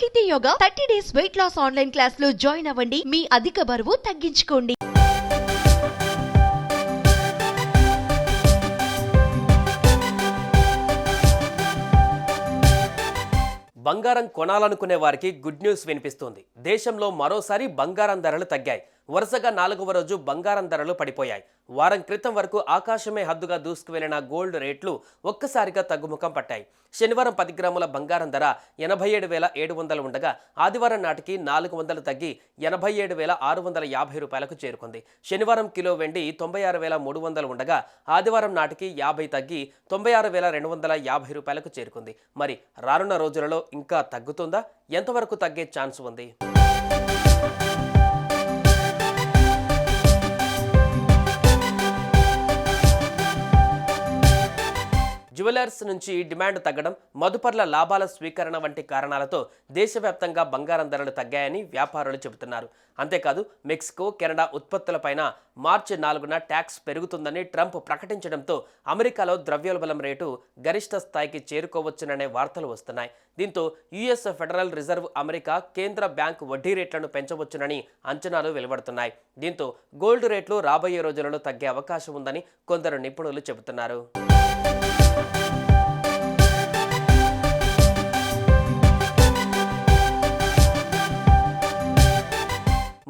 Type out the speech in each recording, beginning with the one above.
Sahiti Yoga thirty days weight loss online క్లాస్లో join అవ్వండి. మీ అధిక బరువు తగ్గించుకోండి. బంగారం కొనాలనుకునే వారికి గుడ్ న్యూస్ వినిపిస్తుంది. దేశంలో మరోసారి బంగారం ధరలు తగ్గాయి. వరుసగా నాలుగవ రోజు బంగారం ధరలు పడిపోయాయి. వారం క్రితం వరకు ఆకాశమే హద్దుగా దూసుకువెళ్ళిన గోల్డ్ రేట్లు ఒక్కసారిగా తగ్గుముఖం పట్టాయి. శనివారం పది గ్రాముల బంగారం ధర ఎనభై ఏడు వేల ఏడు వందలు ఉండగా ఆదివారం నాటికి నాలుగు వందలు తగ్గి ఎనభై ఏడు వేల ఆరు వందల యాభై రూపాయలకు చేరుకుంది. శనివారం కిలో వెండి తొంభై ఆరు వేల మూడు వందలు ఉండగా ఆదివారం నాటికి యాభై తగ్గి తొంభై ఆరు వేల రెండు వందల యాభై రూపాయలకు చేరుకుంది. మరి రానున్న రోజులలో ఇంకా తగ్గుతుందా? ఎంతవరకు తగ్గే ఛాన్స్ ఉంది? జ్యువెలర్స్ నుంచి డిమాండ్ తగ్గడం మదుపర్ల లాభాల స్వీకరణ వంటి కారణాలతో దేశవ్యాప్తంగా బంగారం ధరలు తగ్గాయని వ్యాపారులు చెబుతున్నారు. అంతేకాదు మెక్సికో కెనడా ఉత్పత్తులపైన మార్చి నాలుగున ట్యాక్స్ పెరుగుతుందని ట్రంప్ ప్రకటించడంతో అమెరికాలో ద్రవ్యోల్బణం రేటు గరిష్ట స్థాయికి చేరుకోవచ్చుననే వార్తలు వస్తున్నాయి. దీంతో యుఎస్ ఫెడరల్ రిజర్వ్ అమెరికా కేంద్ర బ్యాంక్ వడ్డీ రేట్లను పెంచవచ్చునని అంచనాలు వెలువడుతున్నాయి. దీంతో గోల్డ్ రేట్లు రాబోయే రోజులలో తగ్గే అవకాశం ఉందని కొందరు నిపుణులు చెబుతున్నారు.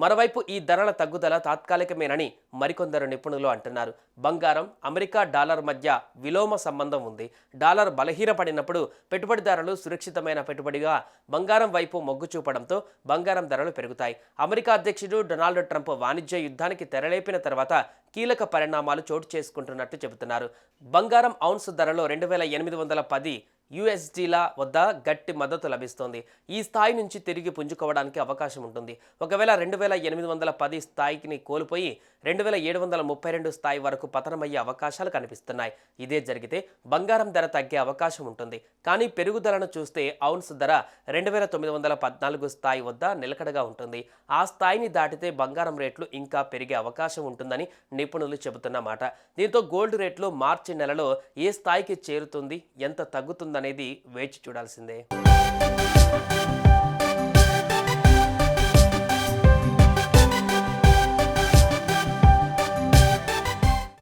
మరోవైపు ఈ ధరల తగ్గుదల తాత్కాలికమేనని మరికొందరు నిపుణులు అంటున్నారు. బంగారం అమెరికా డాలర్ మధ్య విలోమ సంబంధం ఉంది. డాలర్ బలహీనపడినప్పుడు పెట్టుబడిదారులు సురక్షితమైన పెట్టుబడిగా బంగారం వైపు మొగ్గు చూపడంతో బంగారం ధరలు పెరుగుతాయి. అమెరికా అధ్యక్షుడు డొనాల్డ్ ట్రంప్ వాణిజ్య యుద్ధానికి తెరలేపిన తర్వాత కీలక పరిణామాలు చోటు చేసుకుంటున్నట్టు చెబుతున్నారు. బంగారం ఔన్స్ ధరలో రెండు వేల ఎనిమిది వందల పది యుఎస్డీల వద్ద గట్టి మద్దతు లభిస్తోంది. ఈ స్థాయి నుంచి తిరిగి పుంజుకోవడానికి అవకాశం ఉంటుంది. ఒకవేళ రెండు వేల ఎనిమిది వందల పది స్థాయికి కోల్పోయి రెండు వేల ఏడు వందల ముప్పై రెండు స్థాయి వరకు పతనమయ్యే అవకాశాలు కనిపిస్తున్నాయి. ఇదే జరిగితే బంగారం ధర తగ్గే అవకాశం ఉంటుంది. కానీ పెరుగుదలను చూస్తే ఔన్స్ ధర రెండు వేల తొమ్మిది వందల పద్నాలుగు స్థాయి వద్ద నిలకడగా ఉంటుంది. ఆ స్థాయిని దాటితే బంగారం రేట్లు ఇంకా పెరిగే అవకాశం ఉంటుందని నిపుణులు చెబుతున్నమాట దీంతో గోల్డ్ రేట్లు మార్చి నెలలో ఏ స్థాయికి చేరుతుంది? ఎంత అనేది వేచి చూడాల్సిందే.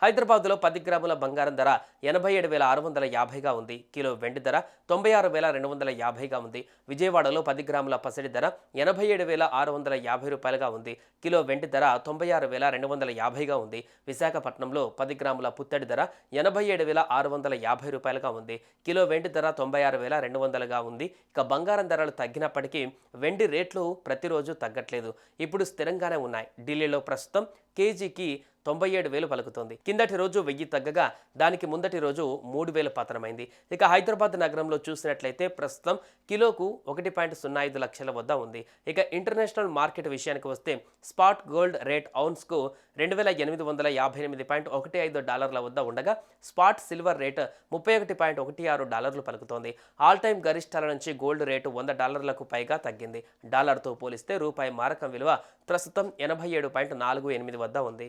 హైదరాబాద్లో పది గ్రాముల బంగారం ధర ఎనభై ఏడు వేల ఆరు వందల యాభైగా ఉంది. కిలో వెండి ధర తొంభై ఆరు వేల రెండు వందల యాభైగా ఉంది. విజయవాడలో పది గ్రాముల పసిడి ధర ఎనభై ఏడు వేల ఆరు వందల యాభై రూపాయలుగా ఉంది. కిలో వెండి ధర తొంభై ఆరు వేల రెండు వందల యాభైగా ఉంది. విశాఖపట్నంలో పది గ్రాముల పుత్తడి ధర ఎనభై ఏడు వేల ఆరు వందల యాభై రూపాయలుగా ఉంది. కిలో వెండి ధర తొంభై ఆరు వేల రెండు వందలుగా ఉంది. ఇక బంగారం ధరలు తగ్గినప్పటికీ వెండి రేట్లు ప్రతిరోజు తగ్గట్లేదు. ఇప్పుడు స్థిరంగానే ఉన్నాయి. ఢిల్లీలో ప్రస్తుతం కేజీకి తొంభై ఏడు వేలు పలుకుతోంది. కిందటి రోజు వెయ్యి తగ్గగా దానికి ముందటి రోజు మూడు వేలు పతనమైంది. ఇక హైదరాబాద్ నగరంలో చూసినట్లయితే ప్రస్తుతం కిలోకు ఒకటి పాయింట్ సున్నా ఐదు లక్షల వద్ద ఉంది. ఇక ఇంటర్నేషనల్ మార్కెట్ విషయానికి వస్తే స్పాట్ గోల్డ్ రేట్ ఔన్స్కు రెండు వేల ఎనిమిది వందల యాభై ఎనిమిది పాయింట్ ఒకటి ఐదు డాలర్ల వద్ద ఉండగా స్పాట్ సిల్వర్ రేట్ ముప్పై ఒకటి పాయింట్ ఒకటి ఆరు డాలర్లు పలుకుతోంది. ఆల్ టైమ్ గరిష్టాల నుంచి గోల్డ్ రేటు వంద డాలర్లకు పైగా తగ్గింది. డాలర్తో పోలిస్తే రూపాయి మారకం విలువ ప్రస్తుతం ఎనభై ఏడు పాయింట్ నాలుగు ఎనిమిది వద్ద ఉంది.